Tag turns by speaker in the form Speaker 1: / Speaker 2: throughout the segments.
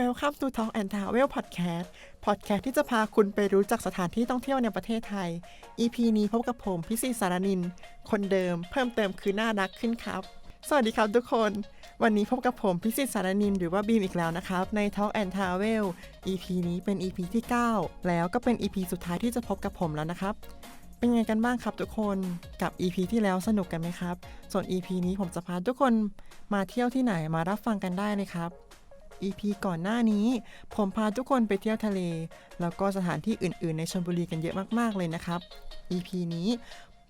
Speaker 1: Welcome to Talk and Travel Podcast Podcast ที่จะพาคุณไปรู้จักสถานที่ท่องเที่ยวในประเทศไทย EP นี้พบกับผมพิสิทธิ์สารนิน คนเดิมเพิ่มเติมคือน่ารักขึ้นครับ สวัสดีครับทุกคน วันนี้พบกับผมพิสิทธิ์สารนินหรือว่าบีมอีกแล้วนะครับ ใน Talk and Travel EP นี้เป็น EP ที่ 9 แล้วก็เป็น EP สุดท้ายที่จะพบกับผมแล้วนะครับเป็นไงกันบ้างครับทุกคนกับ EP ที่แล้วสนุกกันไหมครับ ส่วน EP นี้ผมจะพาทุกคนมาเที่ยวที่ไหนมารับฟังกันได้เลยครับ EP ก่อนหน้านี้ ผมพาทุกคนไปเที่ยวทะเล แล้วก็สถานที่อื่น ๆ ในชลบุรีกันเยอะมาก ๆ เลยนะครับ EP นี้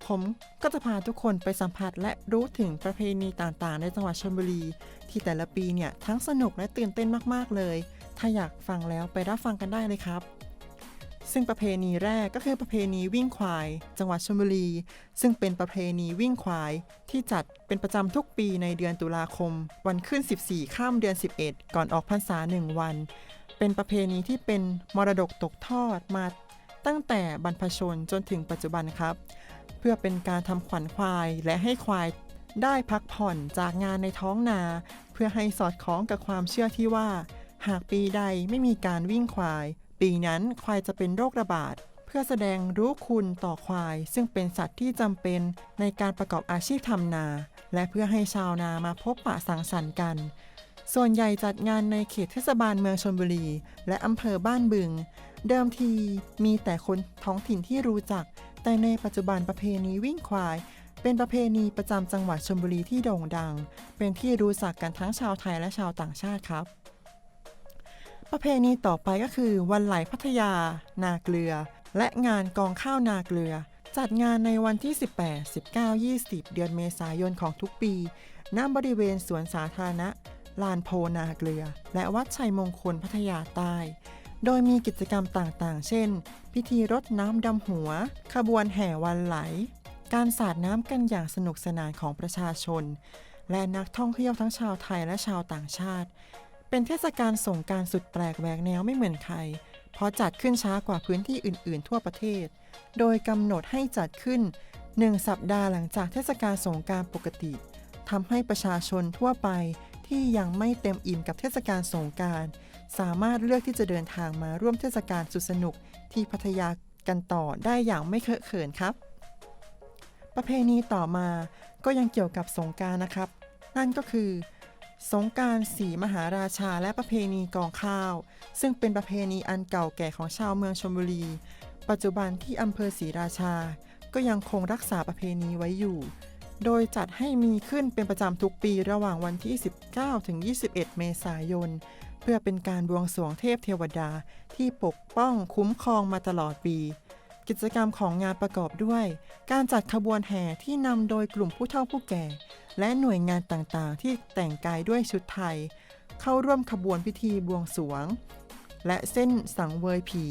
Speaker 1: ผมก็จะพาทุกคนไปสัมผัสและรู้ถึงประเพณีต่างๆ ในจังหวัดชลบุรี ที่แต่ละปีเนี่ยทั้งสนุกและตื่นเต้นมากๆเลย ถ้าอยากฟังแล้วไปรับฟังกันได้เลยครับ ซึ่งประเพณีแรกก็คือประเพณีวิ่งควาย จังหวัดชลบุรี ซึ่งเป็นประเพณีวิ่งควาย ที่จัดเป็นประจำทุกปีในเดือนตุลาคม วันขึ้น 14 ข้ามเดือน 11 ก่อนออกพรรษา1วัน เป็นประเพณีที่เป็นมรดกตกทอดมาตั้งแต่บรรพชนจนถึงปัจจุบันครับ เพื่อเป็นการทำขวัญควายและให้ควายได้พักผ่อนจากงานในท้องนา เพื่อให้สอดคล้องกับความเชื่อที่ว่า หากปีใดไม่มีการวิ่งควาย ปีนั้นควายจะเป็นโรคระบาด เพื่อแสดงรู้คุณต่อควาย ซึ่งเป็นสัตว์ที่จำเป็นในการประกอบอาชีพทำนา และเพื่อให้ชาวนามาพบปะสังสรรค์กัน ส่วนใหญ่จัดงานในเขตเทศบาลเมืองชลบุรี และอำเภอบ้านบึง เดิมทีมีแต่คนท้องถิ่นที่รู้จัก แต่ในปัจจุบันประเพณีวิ่งควายเป็นประเพณีประจำจังหวัดชลบุรีที่โด่งดัง เป็นที่รู้จักกันทั้งชาวไทยและชาวต่างชาติครับ ประเพณีต่อไปก็คือ วันไหลพัทยา นาเกลือ และงานกองข้าวนาเกลือ จัดงานในวันที่ 18 19 20 เดือนเมษายนของทุกปี ณ บริเวณสวนสาธารณะ ลานโพนาเกลือ และวัดชัยมงคลพัทยาใต้ โดยมีกิจกรรมต่างๆ เช่น พิธีรดน้ำดำหัว ขบวนแห่วันไหล การสาดน้ำกันอย่างสนุกสนานของประชาชน และนักท่องเที่ยวทั้งชาวไทยและชาวต่างชาติ เป็นเทศกาลสงการสุดแปลกแหวกแนวไม่เหมือนใคร เพราะจัดขึ้นช้ากว่าพื้นที่อื่น ๆ ทั่วประเทศ โดยกำหนดให้จัดขึ้น 1 สัปดาห์หลังจากเทศกาลสงการปกติทำให้ประชาชนทั่วไปที่ยังไม่เต็มอิ่มกับเทศกาลสงการสามารถเลือกที่จะเดินทางมาร่วมเทศกาลสุดสนุกที่พัทยากันต่อได้อย่างไม่เคอะเขินครับ ประเพณีต่อมาก็ยังเกี่ยวกับสงการนะครับ นั่นก็คือ สงกรารสีมหาราชาและประเพณีกองข้าว ซึ่งเป็นประเพณีอันเก่าแก่ของชาวเมืองชลบุรี ปัจจุบันที่อำเภอศรีราชา ก็ยังคงรักษาประเพณีไว้อยู่ โดยจัดให้มีขึ้นเป็นประจำทุกปีระหว่างวันที่ 19 ถึง 21 เมษายน เพื่อเป็นการบวงสรวงเทพเทวดาที่ปกป้องคุ้มครองมาตลอดปี กิจกรรมของงานประกอบด้วย การจัดขบวนแห่ที่นำโดยกลุ่มผู้เฒ่าผู้แก่ และหน่วยงานต่างๆ ที่แต่งกายด้วยชุดไทย เข้าร่วมขบวนพิธีบวงสรวง และเส้นสังเวยผี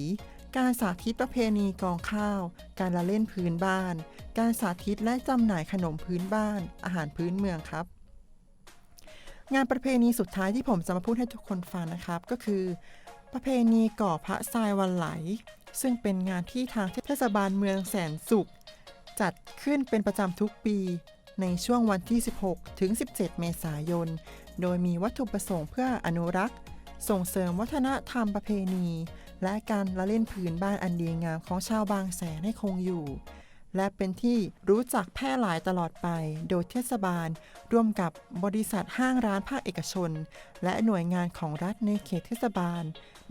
Speaker 1: การสาธิตประเพณีกองข้าว การละเล่นพื้นบ้าน การสาธิตและจำหน่ายขนมพื้นบ้าน อาหารพื้นเมืองครับงานประเพณีสุดท้ายที่ผมจะมาพูดให้ทุกคนฟังนะครับ ก็คือ ประเพณีก่อพระทรายวันไหล ซึ่งเป็นงานที่ทางเทศบาลเมืองแสนสุข จัดขึ้นเป็นประจำทุกปีในช่วงวันที่ 16 ถึง 17 เมษายน โดยมีวัตถุประสงค์เพื่ออนุรักษ์ ส่งเสริมวัฒนธรรมประเพณี และการละเล่นพื้นบ้านอันดีงามของชาวบางแสนให้คงอยู่ และเป็นที่รู้จักแพร่หลายตลอดไป โดยเทศบาล ร่วมกับบริษัทห้างร้านภาคเอกชน และหน่วยงานของรัฐในเขตเทศบาล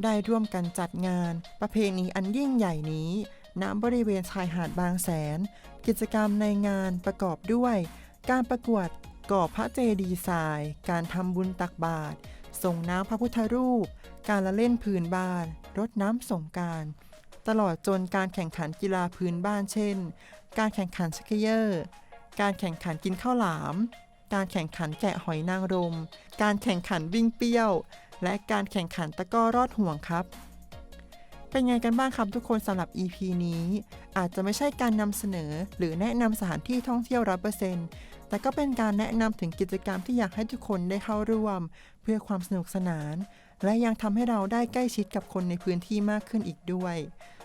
Speaker 1: ได้ร่วมกันจัดงาน ประเพณีอันยิ่งใหญ่นี้ณบริเวณชายหาดบางแสน กิจกรรมในงานประกอบด้วย การประกวดก่อพระเจดีย์ทราย การทำบุญตักบาตรส่งน้ำพระพุทธรูป การละเล่นพื้นบ้าน รดน้ำสงการ ตลอดจนการแข่งขันกีฬาพื้นบ้านเช่น การแข่งขันชักเยอร์การแข่งขันกินข้าวหลาม การแข่งขันแกะหอยนางรม การแข่งขันวิ่งเปี้ยว และการแข่งขันตะกร้อรอดห่วงครับ เป็นไงกันบ้างครับทุกคนสำหรับ EP นี้ อาจจะไม่ใช่การนำเสนอ หรือแนะนำสถานที่ท่องเที่ยวร้อเปอร์เซ็นต์แต่ก็เป็นการแนะนำถึงกิจกรรมที่อยากให้ทุกคนได้เข้าร่วม เพื่อความสนุกสนาน และยังทำให้เราได้ใกล้ชิดกับคนในพื้นที่มากขึ้นอีกด้วย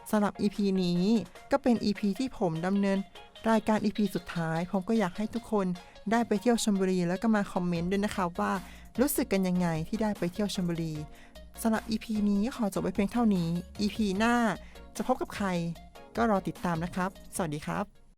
Speaker 1: สำหรับ EP นี้ก็เป็น EP ที่ผมดำเนิน รายการ EP สุดท้าย ผมก็อยากให้ทุกคนได้ไปเที่ยวชลบุรี แล้วก็มาคอมเมนต์ด้วยนะคะว่ารู้สึกกันยังไงที่ได้ไปเที่ยวชลบุรีสำหรับ EP นี้ขอจบไว้เพียงเท่านี้ EP หน้าจะพบกับใครก็รอติดตามนะครับ สวัสดีครับ